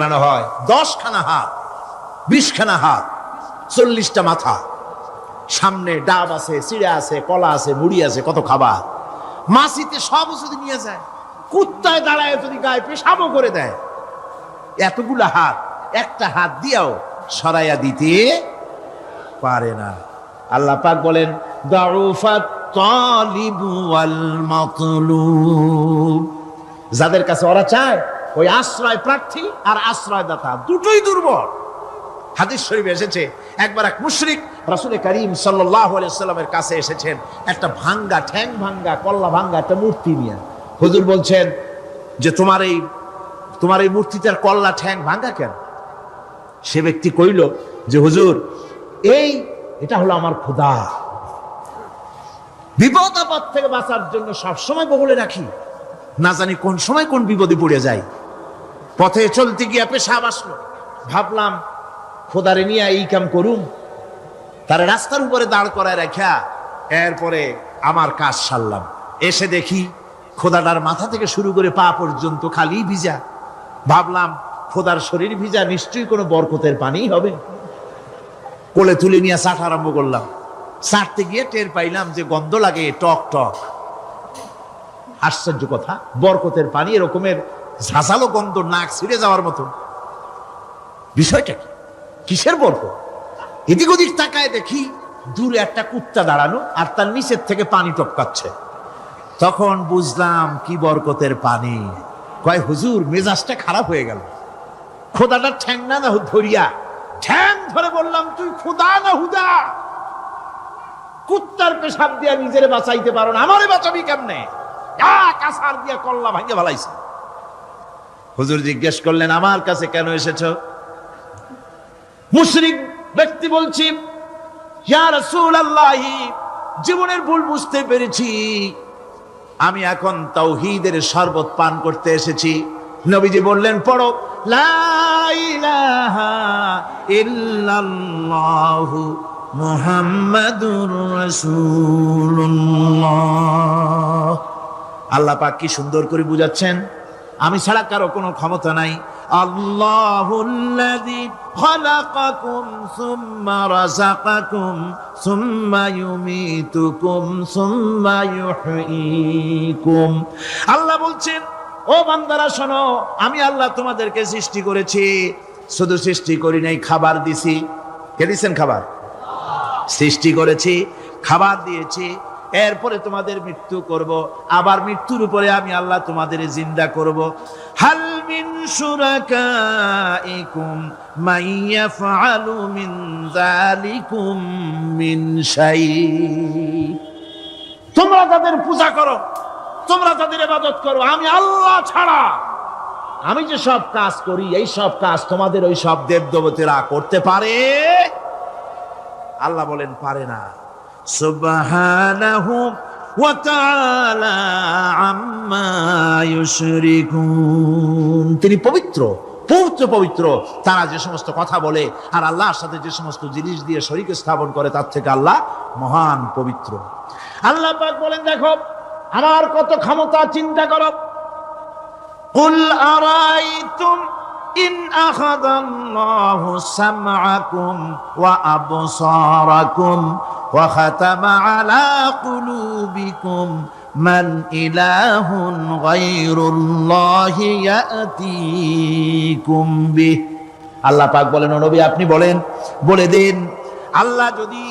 বানানো হয়। দশখানা হাত, বিশখানা হাত, চল্লিশটা মাথা। সামনে ডাব আছে, চিড়া আছে, কলা আছে, মুড়ি আছে, কত খাবার। মাসিতে সব যদি নিয়ে যায়। কুত্তায় দাঁড়ায় যদি গায়ে পেশাবও করে দেয়। এতগুলা হাত, একটা হাত দিয়াও সরাইয়া দিতে পারে না। আল্লাহ পাক বলেন ওয়াল যাদের কাছে ওরা চায় ওই আশ্রয় প্রার্থী আর আশ্রয়দাতা দুটোই দুর্বল। হাদিস শরীফ এসেছে, একবার এক মুশরিক রাসূল করিম আলাইহি সাল্লামের কাছে এসেছেন, একটা ভাঙ্গা, ঠ্যাং ভাঙ্গা, কল্লা ভাঙ্গা একটা মূর্তি নিয়ে। হুজুর বলছেন যে, তোমার এই তোমার এই মূর্তিটার কল্লা, ঠ্যাং ভাঙ্গা কেন? সে ব্যক্তি কইল যে, হুজুর, এই, এটা হলো আমার খোদা বিপদ আপদ থেকে বাঁচার জন্য সবসময় বগলে রাখি। না জানি কোন সময় কোন বিপদে পড়ে যাই। পথে চলতে গিয়া পেশাব আসলো। ভাবলাম, খোদারে নিয়ে এই কাম করুম। তার রাস্তার উপরে দাঁড় করায় রাখা এরপরে আমার কাজ সারলাম। এসে দেখি, খোদাটার মাথা থেকে শুরু করে পা পর্যন্ত খালি ভিজা। ভাবলাম, খোদার শরীর ভিজা নিশ্চয়ই কোনো বরকতের পানিই হবে। কোলে তুলে নিয়ে চাট আরম্ভ করলাম। চাটতে গিয়ে টের পাইলাম যে গন্ধ লাগে, টক টক। আশ্চর্য কথা, বরকতের পানি এরকমের ঝাঁঝালো গন্ধ, নাক ছিঁড়ে যাওয়ার মতো। বিষয়টা কি? কিসের বরকত এদিক ওদিক তাকায় দেখি দূরে একটা কুত্তা দাঁড়ানো আর তার নিচের থেকে পানি টপকাচ্ছে। তখন বুঝলাম কি বরকতের পানি। কয়, হুজুর, মেজাজটা খারাপ হয়ে গেল। খোদাটা ঠ্যাং না না ধরিয়া, ঠ্যাং ধরে বললাম, তুই খোদা না হুদা? কুত্তার পেশাব দিয়া নিজের বাঁচাইতে পারো না। আমারে বাঁচাবি কেমনে? কাসার দিয়া কল্লা ভাঙে ভালাইছে হুজুর জিজ্ঞেস করলেন, আমার কাছে কেন এসেছ? মুশরিক ব্যক্তি বলছি জীবনের ভুল বুঝতে পেরেছি। আমি এখন তাওহীদের শরবত পান করতে এসেছি। নবীজি বললেন, পড়ো ইল্লাল্লাহু আল্লাহ পাক কি সুন্দর করে বুঝাচ্ছেন আমি ছাড়া কারও কোনো ক্ষমতা নাই। সুম্মা আল্লাহ বলছেন, ও বান্দারা, শোনো, আমি আল্লাহ তোমাদেরকে সৃষ্টি করেছি। শুধু সৃষ্টি করি নাই, খাবার দিছি। কে দিছেন খাবার? সৃষ্টি করেছি, খাবার দিয়েছি। এরপরে তোমাদের মৃত্যু করব। আবার মৃত্যুর উপরে আমি আল্লাহ তোমাদের জিন্দা করব। হাল মিন শুরাকাইকুম মাইয়াফআলু মিন মিন শাই। তোমরা তাদের পূজা করো, তোমরা তাদের ইবাদত করো, আমি আল্লাহ ছাড়া। আমি যে সব কাজ করি, এই সব কাজ তোমাদের ওই সব দেব দেবতেরা করতে পারে? আল্লাহ বলেন, পারে না। সুবহানাহু ওয়া তাআলা আম্মা ইউশরিকুন তিনি পবিত্র পবিত্র পবিত্র তারা যে সমস্ত কথা বলে আর আল্লাহর সাথে যে সমস্ত জিনিস দিয়ে শরীকে স্থাপন করে তার থেকে আল্লাহ মহান পবিত্র আল্লাহ পাক বলেন দেখো আমার কত ক্ষমতা চিন্তা করো قل أرأيتم ইন আখাযাল্লাহু সামআকুম ওয়া আবসারাকুম ওয়া খাতামা আলা কুলুবিকুম। মান ইলাহুন গায়রুল্লাহি ইয়াতিকুম বিহ। আল্লাহ পাক বলেন, ও নবী, আপনি বলেন, বলে দিন, আল্লাহ যদি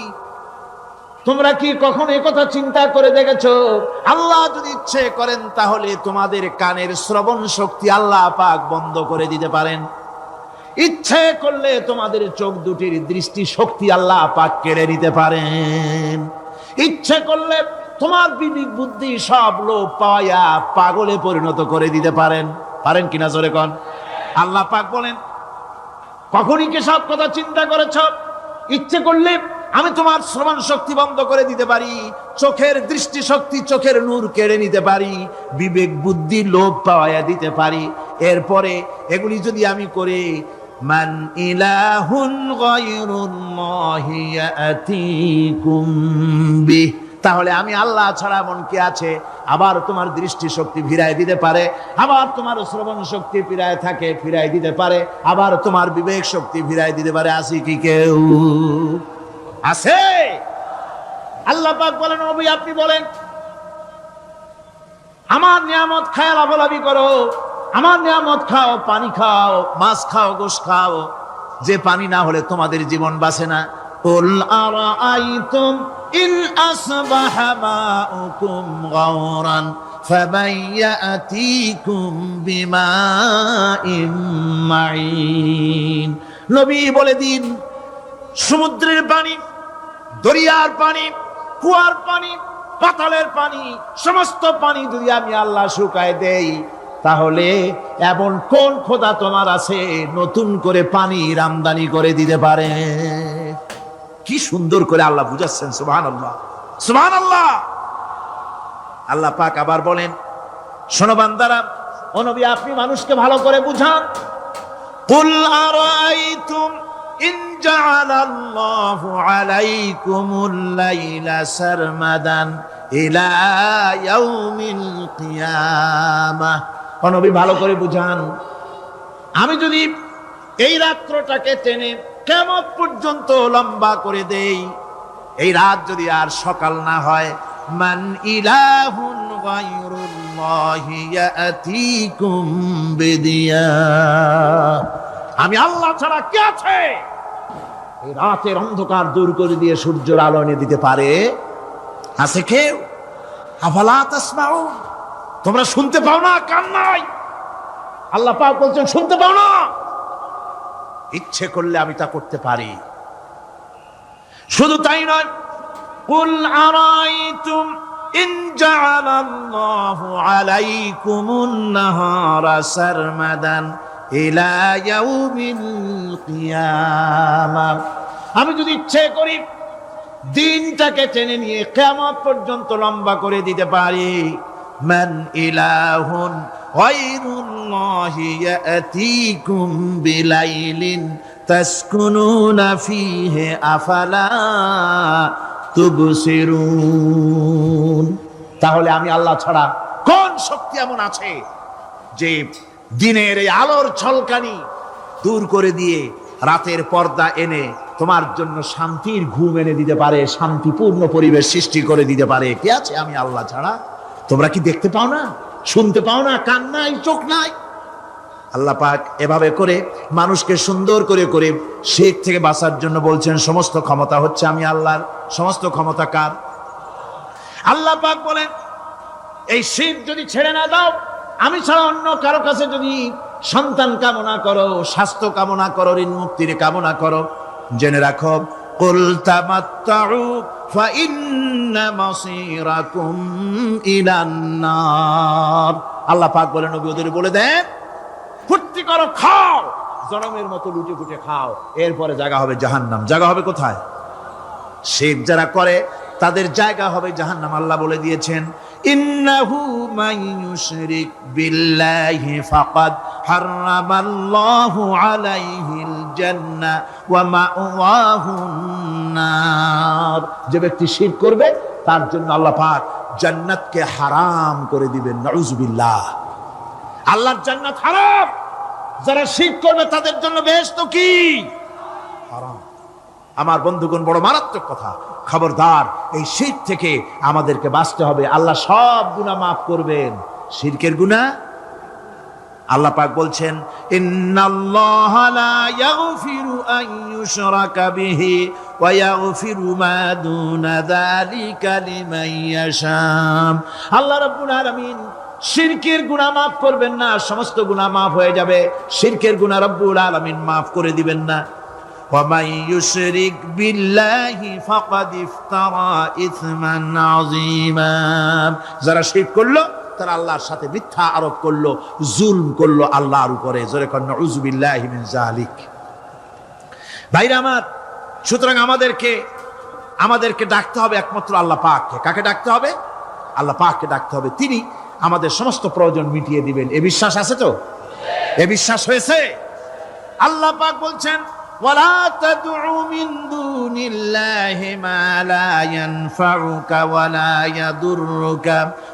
তোমরা কি কখনো কথা চিন্তা করে দেখেছ? আল্লাহ যদি ইচ্ছে করেন তাহলে তোমাদের কানের শ্রবণ শক্তি আল্লাহ পাক বন্ধ করে দিতে পারেন। ইচ্ছে করলে তোমাদের চোখ দুটির দৃষ্টি শক্তি আল্লাহ পাক কেড়ে নিতে পারেন। ইচ্ছে করলে তোমার বিবেক বুদ্ধি সব লোপ পাওয়া পাগলে পরিণত করে দিতে পারেন। পারেন কিনা জোরে কন? আল্লাহ পাক বলেন, কখনই কি সব কথা চিন্তা করেছ? ইচ্ছে করলে আমি তোমার শ্রবণ শক্তি বন্ধ করে দিতে পারি, চোখের দৃষ্টি শক্তি চোখের নূর কেড়ে নিতে পারি, বিবেক বুদ্ধি লোভ পাওয়া দিতে পারি। এরপরে এগুলি যদি আমি করে, মান ইলাহুন তাহলে আমি আল্লাহ ছাড়া মন কে আছে? আবার তোমার দৃষ্টি শক্তি ফিরায় দিতে পারে, আবার তোমার শ্রবণ শক্তি ফিরায় থাকে, ফিরায় দিতে পারে, আবার তোমার বিবেক শক্তি ফিরায় দিতে পারে। আসি কি কেউ? আছে আল্লাহ পাক বলেন নবী আপনি বলেন আমার নিয়ামত খায় লাভালাভি করো আমার নিয়ামত খাও পানি খাও মাছ খাও গোশ খাও যে পানি না হলে তোমাদের জীবন বাঁচে না قل أرأيتم إن أصبح ماؤكم غورا فمن يأتيكم بماء معين নবী বলে দিন সমুদ্রের পানি দরিয়ার পানি, কুয়ার পানি, পাতালের পানি, সমস্ত পানি যদি আমি আল্লাহ শুকায় দেই, তাহলে এমন কোন খোদা তোমার আছে নতুন করে পানি রামদানি করে দিতে পারে? কি সুন্দর করে আল্লাহ বুঝাচ্ছেন সুহান আল্লাহ সুবহান আল্লাহ আল্লাহ পাক আবার বলেন, শোনো বান্দারা অনবী আপনি মানুষকে ভালো করে বুঝান। إن جعل الله عليكم الليل سرمدا إلى يوم القيامة ও নবী ভালো করে বুঝান আমি যদি এই রাত্রটাকে টেনে কেমন পর্যন্ত লম্বা করে দেই এই রাত যদি আর সকাল না হয় মান ইলাহুন গায়রুল্লাহি ইয়াতিকুম বিদিয়া আমি আল্লাহ ছাড়া কে আছে? এই রাতের অন্ধকার দূর করে দিয়ে সূর্যের আলো এনে দিতে পারে? আছে কেউ? আফালা তোমরা শুনতে পাও না, কান নাই। আল্লাহ পাক বলছেন, শুনতে পাও না। ইচ্ছে করলে আমি তা করতে পারি। শুধু তাই নয় ইলা ইয়াউমিল কিয়ামা। আমি যদি ইচ্ছে করি দিনটাকে টেনে নিয়ে কেমন পর্যন্ত লম্বা করে দিতে পারি। মান ইলাহুন ইয়াতিকুম বিলাইলিন তাসকুনুনা ফিহি আফালা তুবসিরুন। তাহলে আমি আল্লাহ ছাড়া কোন শক্তি এমন আছে যে দিনের এই আলোর ছলকানি দূর করে দিয়ে রাতের পর্দা এনে তোমার জন্য শান্তির ঘুম এনে দিতে পারে, শান্তিপূর্ণ পরিবেশ সৃষ্টি করে দিতে পারে। কে আছে? আমি আল্লাহ ছাড়া। তোমরা কি দেখতে পাও না? শুনতে পাও না? কান নাই, চোখ নাই? আল্লাহ পাক এভাবে করে মানুষকে সুন্দর করে করে শেখ থেকে বাঁচার জন্য বলছেন, সমস্ত ক্ষমতা হচ্ছে আমি আল্লাহর। সমস্ত ক্ষমতা কার? আল্লাহ পাক বলেন, এই শীত যদি ছেড়ে না দাও আমি ছাড়া অন্য কারও কাছে যদি সন্তান কামনা করো, স্বাস্থ্য কামনা করো, ঋণ মুক্তির কামনা করো, জেনে রাখো, কুল তামাত্তাউ ফাইন্না মাসীরাকুম ইলান নার। আল্লাহ পাক বলেন, নবী ওদের বলে দেন, ফুর্তি করো, খাও, জনমের মতো লুটে ফুটে খাও, এরপরে জায়গা হবে জাহান্নাম। জায়গা হবে কোথায়? শেখ যারা করে তাদের জায়গা হবে জাহান্নাম, আল্লাহ বলে দিয়েছেন, ইন্নাহু ইউশরিক বিল্লাহি ফাকাদ হারামাল্লাহু আলাইহিল জান্নাহ ওয়া মাওয়াহুন নার। যে ব্যক্তি শিরক করবে, তার জন্য আল্লাহ পাক জান্নাতকে হারাম করে দিবেন, নাউজুবিল্লাহ। আল্লাহর জান্নাত হারাম। যারা শিরক করবে, তাদের জন্য বেহেশত কি? হারাম। আমার বন্ধুগণ, বড় মারাত্মক কথা। খবরদার, এই শীত থেকে আমাদেরকে বাঁচতে হবে। আল্লাহ সব গুণা মাফ করবেন। শিরকের গুণা আল্লাহ পাক বলছেন আল্লাহ রাব্বুল শিরকের গুনাহ মাফ করবেন না, সমস্ত গুনাহ মাফ হয়ে যাবে। শিরকের গুনাহ রব্বুল আলামিন মাফ করে দিবেন না। ومن يشرك بالله فقد افترى اثما عظيما যারা শিরক করলো তারা আল্লাহর সাথে মিথ্যা আরোপ করলো জুলম করলো আল্লাহর উপরে জোরে কর নাউজুবিল্লাহি মিন জালিক ভাইরা আমার সুতরাং আমাদেরকে আমাদেরকে ডাকতে হবে একমাত্র আল্লাহ পাককে কাকে ডাকতে হবে আল্লাহ পাককে ডাকতে হবে তিনি আমাদের সমস্ত প্রয়োজন মিটিয়ে দিবেন এ বিশ্বাস আছে তো এ বিশ্বাস হয়েছে আল্লাহ পাক বলছেন ولا تدع من دون الله ما لا ينفعك ولا يضرك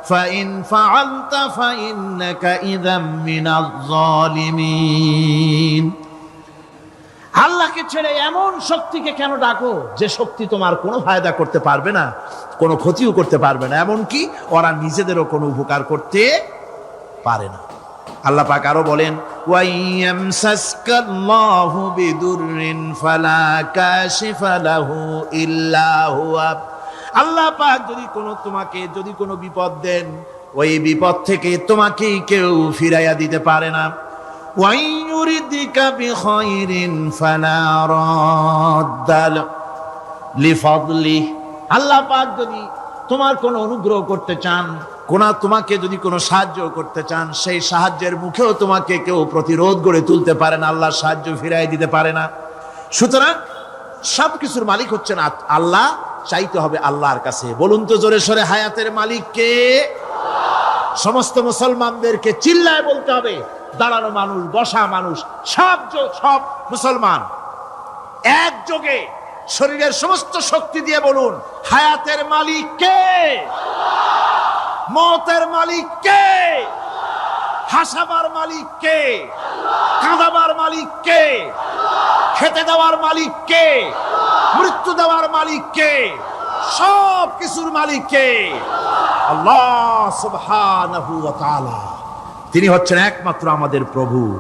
فإن فعلت فإنك إذا من الظالمين আল্লাহকে ছেড়ে এমন শক্তিকে কেন ডাকো যে শক্তি তোমার কোনো ফায়দা করতে পারবে না কোনো ক্ষতিও করতে পারবে না এমন কি ওরা নিজেদেরও কোনো উপকার করতে পারে না আল্লাহ পাক আরো বলেন ওয়াইয়ামসাসকাল্লাহু বিদুররিন ফালা কাশিফা লাহু ইল্লা হুয়া। আল্লাহ পাক যদি কোনো তোমাকে, যদি কোনো বিপদ দেন, ওই বিপদ থেকে তোমাকেই কেউ ফিরাইয়া দিতে পারে না। আল্লাহ পাক যদি তোমার কোনো অনুগ্রহ করতে চান কোন তোমাকে যদি কোনো সাহায্য করতে চান, সেই সাহায্যের মুখেও তোমাকে কেউ প্রতিরোধ গড়ে তুলতে পারে না, আল্লাহ সাহায্য ফিরাই দিতে পারে না। সুতরাং সব কিছুর মালিক হচ্ছেন আল্লাহ, চাইতে হবে আল্লাহর কাছে। বলুন তো জোরে সরে, হায়াতের মালিক কে সমস্ত মুসলমানদেরকে চিল্লায় বলতে হবে, দাঁড়ানো মানুষ, বসা মানুষ, সব সব মুসলমান। একযোগে শরীরের সমস্ত শক্তি দিয়ে বলুন, হায়াতের মালিক কে মতের মালিক কে? হাসাবার মালিক কে? কাঁদাবার মালিক কে? খেতে দেওয়ার মালিক কে? মৃত্যু দেওয়ার মালিক কে? সব কিছুর মালিক কে? আল্লাহ তিনি হচ্ছেন একমাত্র আমাদের প্রভু।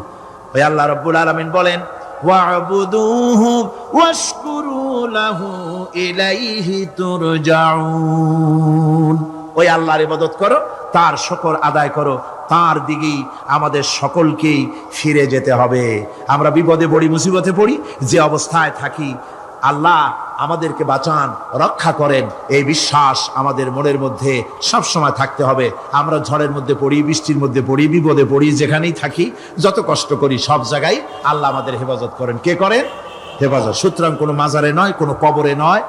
ওই আল্লাহ রাব্বুল আলামিন বলেন, ওয়াবুদুহু ওয়াশকুরু লাহু ইলাইহি তুরজাউন। ওই আল্লাহর ইবাদত করো, তার শকর আদায় করো, তার দিকেই আমাদের সকলকেই ফিরে যেতে হবে। আমরা বিপদে পড়ি, মুসিবতে পড়ি, যে অবস্থায় থাকি, আল্লাহ আমাদেরকে বাঁচান, রক্ষা করেন, এই বিশ্বাস আমাদের মনের মধ্যে সব সময় থাকতে হবে। আমরা ঝড়ের মধ্যে পড়ি, বৃষ্টির মধ্যে পড়ি, বিপদে পড়ি, যেখানেই থাকি, যত কষ্ট করি, সব জায়গায় আল্লাহ আমাদের হেফাজত করেন। কে করেন? হেফাজত। সুতরাং কোনো মাজারে নয়, কোনো কবরে নয়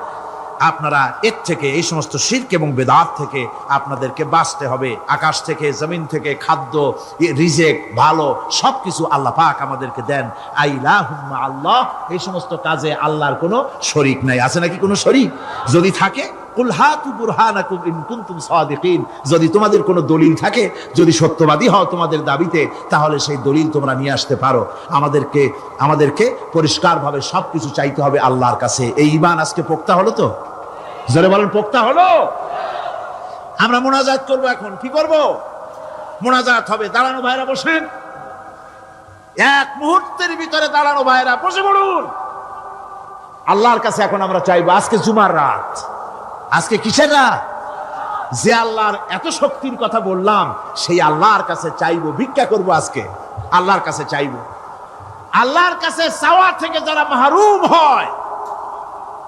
আপনারা এর থেকে, এই সমস্ত শির্ক এবং বেদাত থেকে আপনাদেরকে বাঁচতে হবে। আকাশ থেকে, জমিন থেকে, খাদ্য রিজেক, ভালো সব কিছু আল্লাহ পাক আমাদেরকে দেন। আইলা হুম্মা আল্লাহ, এই সমস্ত কাজে আল্লাহর কোনো শরিক নাই। আছে নাকি কোনো শরিক? যদি থাকে যদি তোমাদের কোনো দলিল থাকে, যদি সত্যবাদী হও তোমাদের দাবিতে, তাহলে সেই দলিল তোমরা নিয়ে আসতে পারো। আমাদেরকে আমাদেরকে পরিষ্কারভাবে সব কিছু চাইতে হবে আল্লাহর কাছে। এই ইমান আজকে পোক্তা হলো তো? জোরে বলেন, পোক্তা হলো? আমরা মোনাজাত করব এখন। কি করব? মোনাজাত হবে। দাঁড়ানো ভাইরা, বসেন। এক মুহূর্তের ভিতরে দাঁড়ানো ভাইরা, বসে পড়ুন। আল্লাহর কাছে এখন আমরা চাইব, আজকে জুমার রাত। আজকে কিসের রাত? যে আল্লাহর এত শক্তির কথা বললাম, সেই আল্লাহর কাছে চাইব, ভিক্ষা করব আজকে। আল্লাহর কাছে চাইব। আল্লাহর কাছে চাওয়া থেকে যারা মাহরুম হয়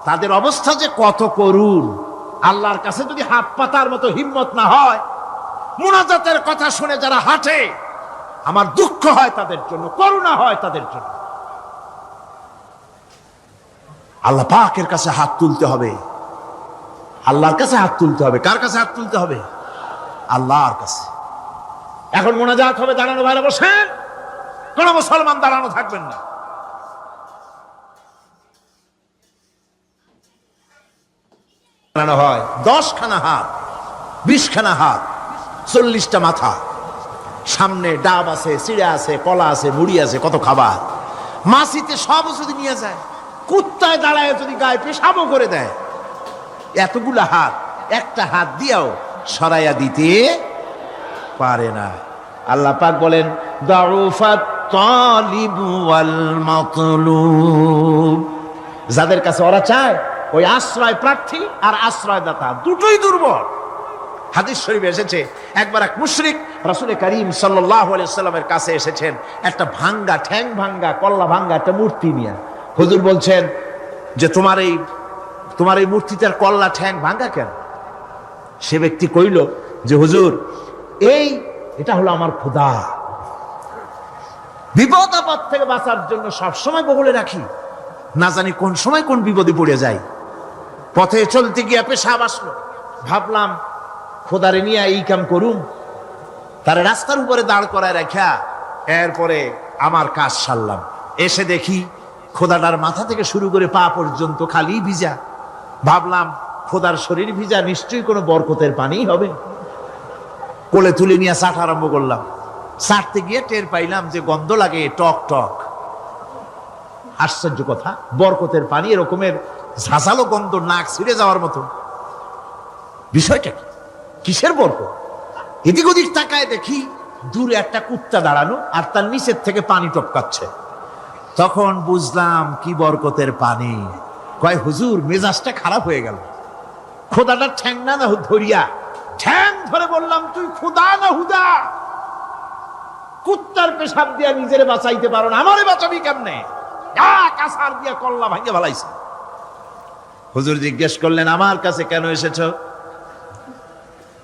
তাদের অবস্থা যে কত করুণ। আল্লাহর কাছে যদি হাত পাতার মতো হিম্মত না হয়, মোনাজাতের কথা শুনে যারা হাঁটে, আমার দুঃখ হয় তাদের জন্য, করুণা হয় তাদের জন্য। আল্লাহ পাকের কাছে হাত তুলতে হবে। আল্লাহর কাছে হাত তুলতে হবে। কার কাছে হাত তুলতে হবে? আল্লাহর কাছে। এখন মোনাজাত হবে, দাঁড়ানো ভাইরা বসেন। কোন মুসলমান দাঁড়ানো থাকবেন না। বানানো হয়। দশখানা হাত, বিশখানা হাত, চল্লিশটা মাথা। সামনে ডাব আছে, চিড়া আছে, কলা আছে, মুড়ি আছে, কত খাবার। মাসিতে সব যদি নিয়ে যায়। কুত্তায় দাঁড়ায় যদি গায়ে পেশাবও করে দেয়। এতগুলা হাত, একটা হাত দিয়েও সরাইয়া দিতে পারে না। আল্লাহ পাক বলেন যাদের কাছে ওরা চায় ওই আশ্রয় প্রার্থী আর আশ্রয়দাতা দুটোই দুর্বল। হাদিস শরীফ এসেছে, একবার এক মুশরিক রাসূল করিম আলাইহি সাল্লামের কাছে এসেছেন, একটা ভাঙ্গা, ঠ্যাং ভাঙ্গা, কল্লা ভাঙ্গা একটা মূর্তি নিয়ে। হুজুর বলছেন যে, তোমার এই তোমার এই মূর্তিটার কল্লা, ঠ্যাং ভাঙ্গা কেন? সে ব্যক্তি কইল যে, হুজুর, এই, এটা হলো আমার ক্ষুধা। বিপদ আপদ থেকে বাঁচার জন্য সবসময় বগলে রাখি। না জানি কোন সময় কোন বিপদে পড়ে যাই। পথে চলতে গিয়া পেশাব আসলো। ভাবলাম, খোদারে নিয়ে এই কাম করুম। তার রাস্তার উপরে দাঁড় করায় রাখা এরপরে আমার কাজ সারলাম। এসে দেখি, খোদাটার মাথা থেকে শুরু করে পা পর্যন্ত খালি ভিজা। ভাবলাম, খোদার শরীর ভিজা, নিশ্চয়ই কোনো বরকতের পানি হবে। কোলে তুলে নিয়ে চাট আরম্ভ করলাম। চাটতে গিয়ে টের পাইলাম যে গন্ধ লাগে, টক টক। আশ্চর্য কথা, বরকতের পানি এরকমের ঝাঁঝালো গন্ধ, নাক ছিঁড়ে যাওয়ার মতো। বিষয়টা কি? কিসের বরকত এদিক ওদিক তাকায় দেখি দূরে একটা কুত্তা দাঁড়ানো আর তার নিচের থেকে পানি টপকাচ্ছে। তখন বুঝলাম কি বরকতের পানি। কয়, হুজুর, মেজাজটা খারাপ হয়ে গেল। খোদাটা ঠ্যাং না না ধরিয়া ঠ্যাং ধরে বললাম, তুই খুদা না হুদা? কুত্তার পেশাব দিয়া নিজের বাঁচাইতে পারো না। আমারে বাঁচাবি কেমনে? কাসার দিয়া কল্লা ভাঙে ভালাইছে হুজুর জিজ্ঞেস করলেন, আমার কাছে কেন এসেছ?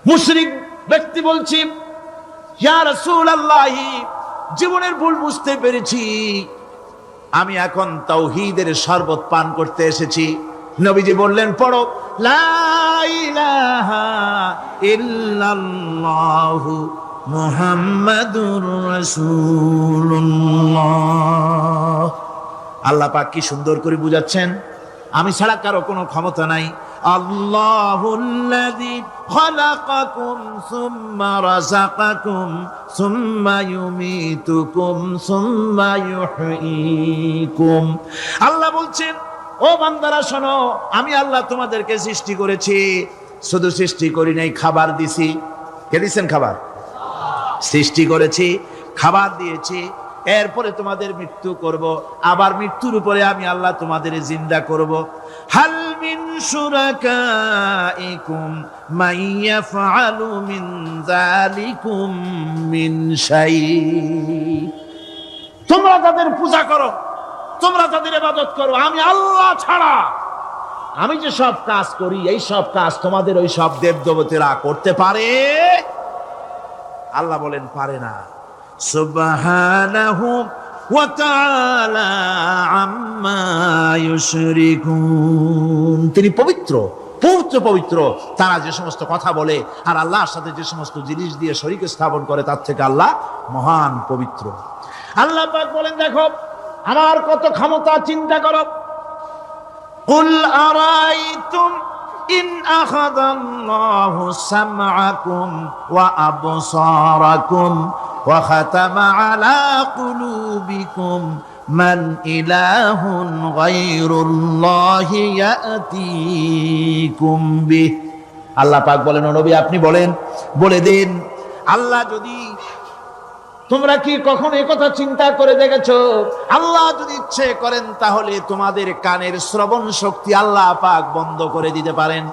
মুশরিক ব্যক্তি বলছি জীবনের ভুল বুঝতে পেরেছি। আমি এখন তাওহীদের শরবত পান করতে এসেছি। নবীজি বললেন, পড়ো। লা ইলাহা ইল্লাল্লাহু মুহাম্মাদুর রাসূলুল্লাহ। আল্লাহ পাক কি সুন্দর করে বুঝাচ্ছেন? আমি ছাড়া কারও কোনো ক্ষমতা নাই। আল্লাহ বলছেন, ও বান্দারা, শোনো, আমি আল্লাহ তোমাদেরকে সৃষ্টি করেছি। শুধু সৃষ্টি করি নাই, খাবার দিছি। কে দিছেন খাবার? সৃষ্টি করেছি, খাবার দিয়েছি। এরপরে তোমাদের মৃত্যু করব। আবার মৃত্যুর উপরে আমি আল্লাহ তোমাদের জিন্দা করব। হাল মিন শুরাকাইকুম মাইয়াফআলু মিন মিন শাই। তোমরা তাদের পূজা করো, তোমরা তাদের ইবাদত করো, আমি আল্লাহ ছাড়া। আমি যে সব কাজ করি, এই সব কাজ তোমাদের ওই সব দেব দেবতেরা করতে পারে? আল্লাহ বলেন, পারে না। সুবহানাহু ওয়া তাআলা আম্মা ইউশরিকুন তিনি পবিত্র পবিত্র পবিত্র তারা যে সমস্ত কথা বলে আর আল্লাহর সাথে যে সমস্ত জিনিস দিয়ে শরীকে স্থাপন করে তার থেকে আল্লাহ মহান পবিত্র আল্লাহ পাক বলেন দেখো আমার কত ক্ষমতা চিন্তা করো قل أرأيتم إن أخذ الله سمعكم وأبصاركم وختم على قلوبكم من إله غير الله يأتيكم به আল্লাহ পাক বলেন ও নবী আপনি বলেন বলে দিন আল্লাহ যদি তোমরা কি কখনো কথা চিন্তা করে দেখেছো আল্লাহ যদি ইচ্ছে করেন তাহলে তোমাদের কানের শ্রবণ শক্তি আল্লাহ পাক বন্ধ করে দিতে পারেন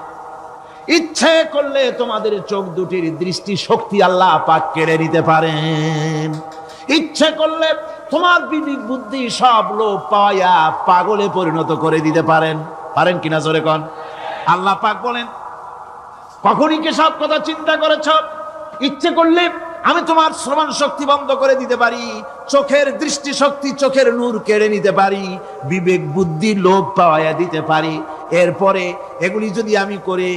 ইচ্ছে করলে তোমাদের চোখ দুটির দৃষ্টি শক্তি আল্লাহ পাক কেড়ে নিতে পারেন। ইচ্ছে করলে তোমার বিবেক, বুদ্ধি সব লোপ পাওয়া পাগলে পরিণত করে দিতে পারেন। পারেন কিনা জোরে কন? আল্লাহ পাক বলেন, কখনই কি সব কথা চিন্তা করেছ? ইচ্ছে করলে আমি তোমার শ্রবণ শক্তি বন্ধ করে দিতে পারি, চোখের দৃষ্টি শক্তি চোখের নূর কেড়ে নিতে পারি, বিবেক, বুদ্ধি লোভ পাওয়া দিতে পারি। এরপরে এগুলি যদি আমি করে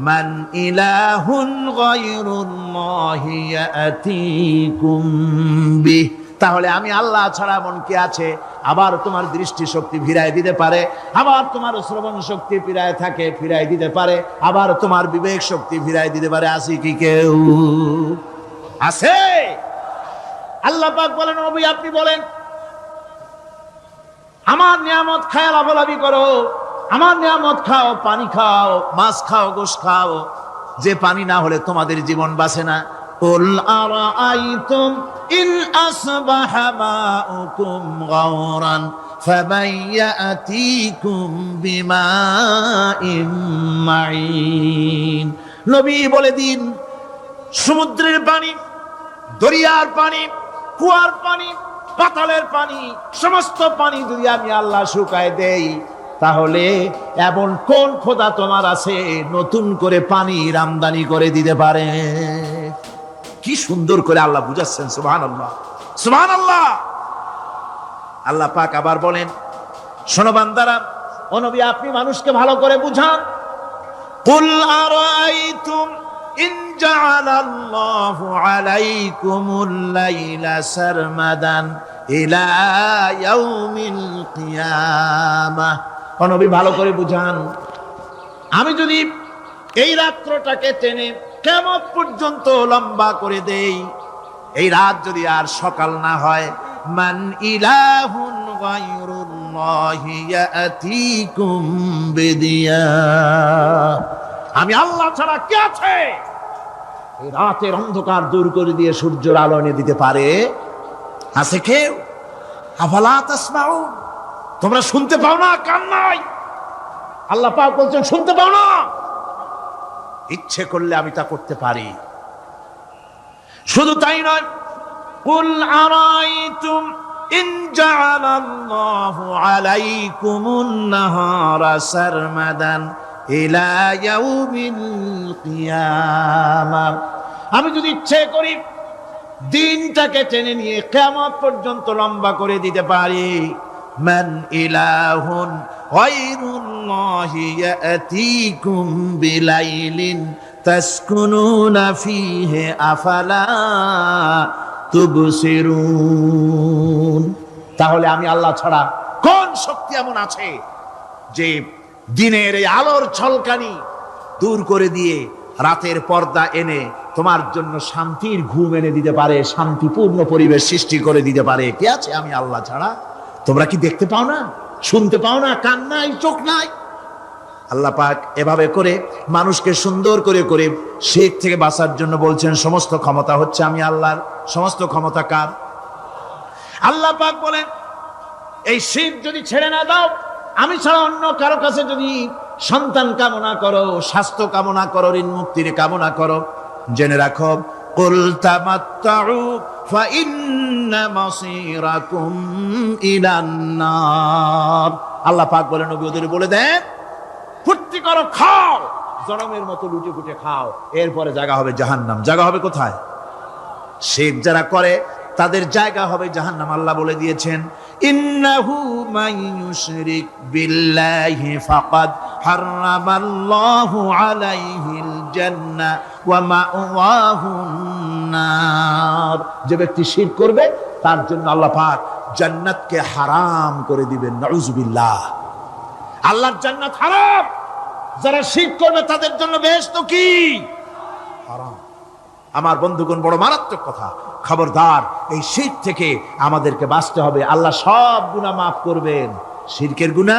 মান ইলাহুন গায়রুল্লাহি ইয়াতিকুম বিহ। তাহলে আমি আল্লাহ ছাড়া মন কি আছে? আবার তোমার দৃষ্টি শক্তি ফিরায় দিতে পারে, আবার তোমার শ্রবণ শক্তি ফিরায় থাকে, ফিরায় দিতে পারে, আবার তোমার বিবেক শক্তি ফিরায় দিতে পারে। আসি কি কেউ? আছে। আল্লাহ পাক বলেন, নবী, আপনি বলেন, আমার নিয়ামত খায় লাভালাভি করো। আমার নিয়ামত খাও পানি খাও মাছ খাও গোশ খাও যে পানি না হলে তোমাদের জীবন বাঁচে না قل أرأيتم إن أصبح ماؤكم غورا فمن يأتيكم بماء معين নবী বলে দিন সমুদ্রের পানি দরিয়ার পানি কুয়ার পানি পাতালের পানি সমস্ত পানি যদি আমি আল্লাহ শুকায় দেই তাহলে এমন কোন খোদা তোমার আছে নতুন করে পানির আমদানি করে দিতে পারে? কি সুন্দর করে আল্লাহ বুঝাচ্ছেন সুহান আল্লাহ সুহান আল্লাহ আল্লাহ পাক আবার বলেন, শোনো দ্বারা অনবী আপনি মানুষকে ভালো করে বুঝান। কুল ইলা ইয়াউমিল নবী, ভালো করে বুঝান। আমি যদি এই রাত্রটাকে টেনে কেমন পর্যন্ত লম্বা করে দেই, এই রাত যদি আর সকাল না হয়, মান ইলাহুন আমি আল্লাহ ছাড়া কে আছে? এই রাতের অন্ধকার দূর করে দিয়ে সূর্যের আলো এনে দিতে পারে? আছে কেউ? আফালা তাসমাউ তোমরা শুনতে পাও না, কান নাই। আল্লাহ পাক বলছেন, শুনতে পাও না। ইচ্ছে করলে আমি তা করতে পারি। শুধু তাই নয়, কুল আরাইতুম ইন জাআলাল্লাহু আলাইকুমুন নাহারা সারমাদান ইলা ইয়াউমিল কিয়ামা। আমি যদি ইচ্ছে করি, দিনটাকে টেনে নিয়ে কেমন পর্যন্ত লম্বা করে দিতে পারি। মান ইলাহুন গায়রুল্লাহি ইয়াতিকুম বিলাইলিন তাসকুনুনা ফিহি আফালা তুবসিরুন। তাহলে আমি আল্লাহ ছাড়া কোন শক্তি এমন আছে যে দিনের এই আলোর ছলকানি দূর করে দিয়ে রাতের পর্দা এনে তোমার জন্য শান্তির ঘুম এনে দিতে পারে, শান্তিপূর্ণ পরিবেশ সৃষ্টি করে দিতে পারে। কে আছে আমি আল্লাহ ছাড়া? তোমরা কি দেখতে পাও না? শুনতে পাও না? কান নাই, চোখ নাই? আল্লাহ পাক এভাবে করে মানুষকে সুন্দর করে করে শেখ থেকে বাঁচার জন্য বলছেন, সমস্ত ক্ষমতা হচ্ছে আমি আল্লাহর। সমস্ত ক্ষমতা কার? আল্লাহ পাক বলেন, এই শীত যদি ছেড়ে না দাও, আমি ছাড়া অন্য কারও কাছে যদি সন্তান কামনা করো, স্বাস্থ্য কামনা করো, ঋণ মুক্তির কামনা করো, জেনে রাখো, কুল তামাত্তাউ আল্লাহ পাক বলেন নবী ওদের বলে দেন, ফুর্তি করো, খাও। জনমের মতো লুটে ফুটে খাও। এরপরে জায়গা হবে জাহান্নাম। জায়গা হবে কোথায়? শেখ যারা করে, তাদের জায়গা হবে জাহান্নাম। আল্লাহ বলে দিয়েছেন, ইন্নাহু নার যে ব্যক্তি শিরক করবে, তার জন্য আল্লাহ পাক জান্নাতকে হারাম করে দিবেন। নাউজুবিল্লাহ। আল্লাহর জান্নাত হারাম। যারা শিরক করবে, তাদের জন্য বেহেশত কি? হারাম। আমার বন্ধুগণ, বড় মারাত্মক কথা। খবরদার, এই শীত থেকে আমাদেরকে বাঁচতে হবে। আল্লাহ সব গুণা মাফ করবেন। শিরকের গুণা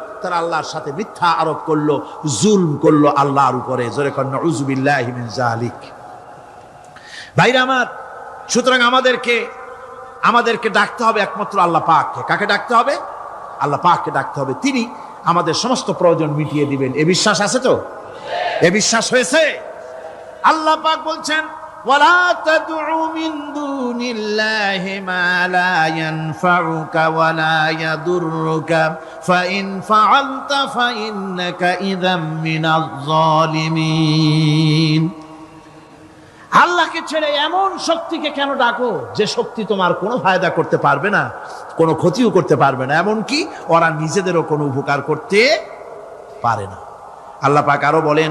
তারা আল্লাহর সাথে মিথ্যা আরোপ করল, জুলম করল আল্লাহর উপরে। ভাইরা আমার, সুতরাং আমাদেরকে আমাদেরকে ডাকতে হবে একমাত্র আল্লাহ পাককে। কাকে ডাকতে হবে? আল্লাহ পাককে ডাকতে হবে। তিনি আমাদের সমস্ত প্রয়োজন মিটিয়ে দিবেন। এ বিশ্বাস আছে তো? এ বিশ্বাস হয়েছে? আল্লাহ পাক বলছেন ولا تدع من دون الله ما لا ينفعك ولا يضرك فإن فعلت فإنك إذا من الظالمين আল্লাহকে ছেড়ে এমন শক্তিকে কেন ডাকো যে শক্তি তোমার কোনো ফায়দা করতে পারবে না কোনো ক্ষতিও করতে পারবে না এমন কি ওরা নিজেদেরও কোনো উপকার করতে পারে না আল্লাহ পাক আরো বলেন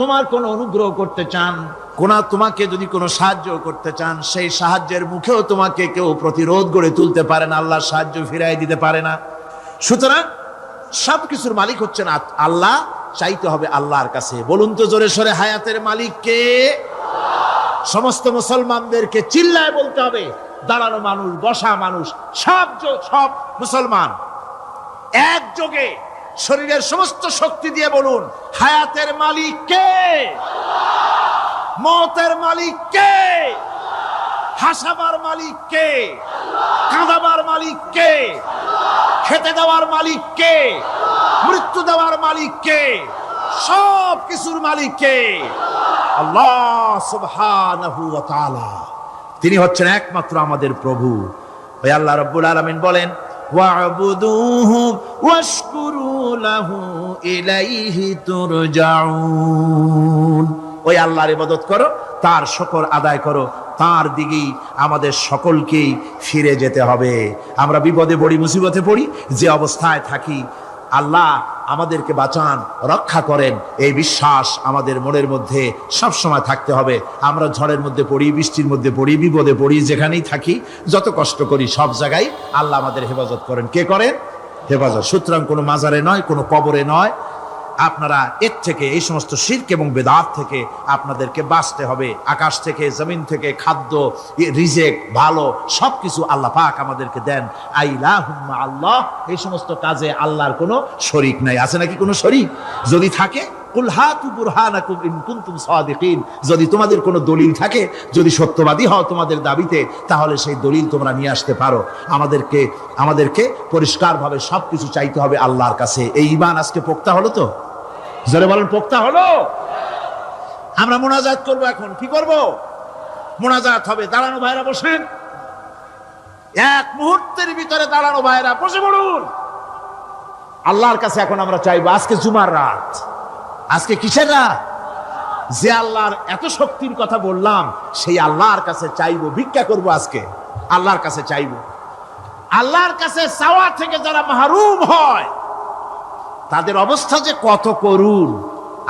তোমার কোনো অনুগ্রহ করতে চান? কোনা তোমাকে যদি কোনো সাহায্য করতে চান, সেই সাহায্যের মুখেও তোমাকে কেউ প্রতিরোধ গড়ে তুলতে পারে না আল্লাহর সাহায্য ফিরাই দিতে পারে না। সুতরাং সব কিছুর মালিক হচ্ছেন আল্লাহ, চাইতে হবে আল্লাহর কাছে। বলুন তো জোরে সরে, হায়াতের মালিক কে সমস্ত মুসলমানদেরকে চিল্লায় বলতে হবে, দাঁড়ানো মানুষ, বসা মানুষ, সব সব মুসলমান। একযোগে শরীরের সমস্ত শক্তি দিয়ে বলুন, হায়াতের মালিক কে? মতের মালিক কে? হাসাবার মালিক কে? কাঁদাবার মালিক কে? খেতে দেওয়ার মালিক কে? মৃত্যু দেওয়ার মালিক কে? সব কিছুর মালিক কে? আল্লাহ তিনি হচ্ছেন একমাত্র আমাদের প্রভু। ওই আল্লাহ রাব্বুল আলামিন বলেন ওয়াবুদুহু واشكروا له إليه ترجعون ওই আল্লাহর ইবাদত করো, তার শকর আদায় করো, তার দিকেই আমাদের সকলকেই ফিরে যেতে হবে। আমরা বিপদে পড়ি, মুসিবতে পড়ি, যে অবস্থায় থাকি আল্লাহ আমাদেরকে বাঁচান, রক্ষা করেন। এই বিশ্বাস আমাদের মনের মধ্যে সব সময় থাকতে হবে। আমরা ঝড়ের মধ্যে পড়ি, বৃষ্টির মধ্যে পড়ি, বিপদে পড়ি, যেখানেই থাকি, যত কষ্ট করি, সব জায়গায় আল্লাহ আমাদের হেফাজত করেন। কে করেন? হেফাজত। সুতরাং কোনো মাজারে নয়, কোনো কবরে নয়। আপনারা এর থেকে, এই সমস্ত শির্ক এবং বেদাত থেকে আপনাদেরকে বাঁচতে হবে। আকাশ থেকে, জমিন থেকে, খাদ্য রিজেক, ভালো সব কিছু আল্লাহ পাক আমাদেরকে দেন। আইলা হুম্মা আল্লাহ, এই সমস্ত কাজে আল্লাহর কোনো শরিক নাই। আছে নাকি কোনো শরিক? যদি থাকে কুল হাতু বুরহানাকুম ইন কুনতুম সাদিকিন। যদি তোমাদের কোনো দলিল থাকে, যদি সত্যবাদী হও তোমাদের দাবিতে, তাহলে সেই দলিল তোমরা নিয়ে আসতে পারো। আমাদেরকে আমাদেরকে পরিষ্কারভাবে সব কিছু চাইতে হবে আল্লাহর কাছে। এই ইমান আজকে পোক্তা হলো তো? জোরে বলেন, পোক্তা হলো? আমরা মোনাজাত করব এখন। কি করব? মোনাজাত হবে। দাঁড়ানো ভাইরা, বসেন। এক মুহূর্তের ভিতরে দাঁড়ানো ভাইরা, বসে পড়ুন। আল্লাহর কাছে এখন আমরা চাইব, আজকে জুমার রাত। আজকে কিসের রাত? যে আল্লাহর এত শক্তির কথা বললাম, সেই আল্লাহর কাছে চাইব, ভিক্ষা করব আজকে। আল্লাহর কাছে চাইব। আল্লাহর কাছে চাওয়া থেকে যারা মাহরুম হয়, তাদের অবস্থা যে কত করুন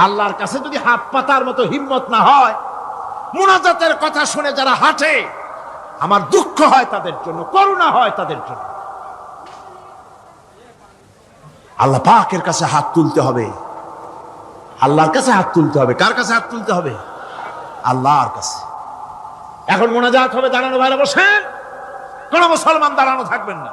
আল্লাহর কাছে যদি হাত পাতার মতো হিম্মত না হয়, মোনাজাতের কথা শুনে যারা হাঁটে, আমার দুঃখ হয় তাদের জন্য, করুণা হয় তাদের জন্য। আল্লাহ পাকের কাছে হাত তুলতে হবে। আল্লাহর কাছে হাত তুলতে হবে। কার কাছে হাত তুলতে হবে? আল্লাহর কাছে। এখন মোনাজাত হবে, দাঁড়ানো ভাইরা বসেন। কোন মুসলমান দাঁড়ানো থাকবেন না।